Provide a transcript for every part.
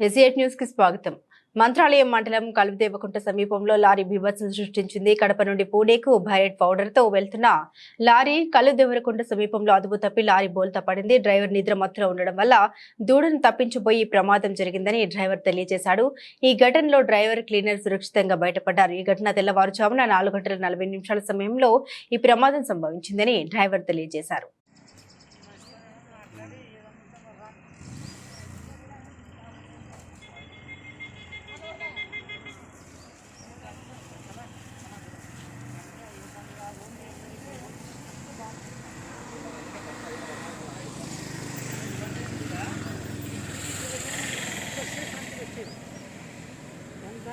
ఎస్ఏట్ న్యూస్కి స్వాగతం. మంత్రాలయం మండలం కలుపుదేవకుంట సమీపంలో లారీ బీభత్సం సృష్టించింది. కడప నుండి పూణేకు భైరెడ్ పౌడర్తో వెళ్తున్న లారీ కలుదేవరకుంట సమీపంలో అదుపు తప్పి లారీ బోల్తా పడింది. డ్రైవర్ నిద్ర మత్తులో ఉండడం వల్ల దూడను తప్పించిపోయి ప్రమాదం జరిగిందని డ్రైవర్ తెలియజేశాడు. ఈ ఘటనలో డ్రైవర్ క్లీనర్ సురక్షితంగా బయటపడ్డారు. ఈ ఘటన తెల్లవారుజామున నాలుగు గంటల నలభై నిమిషాల సమయంలో ఈ ప్రమాదం సంభవించిందని డ్రైవర్ తెలియజేశారు.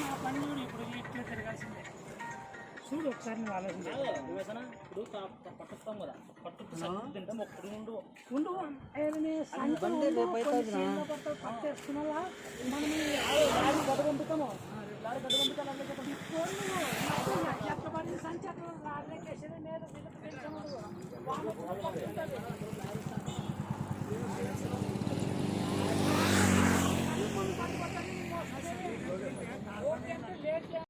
మా పని చూడు ఇప్పుడు ఇట్లా తిరగాల్సిందే చూడు ఒకసారి నువ్వు ఆలోచించు. నువ్వేసనా ఇప్పుడు పట్టుస్తాం కదా. పట్టు తింటాం ఒక్కడు ఉండు. ఉండు. ఏదైనా సంచి ఉండు, కొన్ని చీరలు పట్టు పట్టేసుకున్నావా? మనం లారీ గడ్డ పంపుతాము. లారీ గడ్డ పంపుతాను చెప్పండి. ఇప్పుడు నువ్వు మొత్తం ఎట్లా పడింది సంచి అట్లా లారీలోకి వేసేది మీద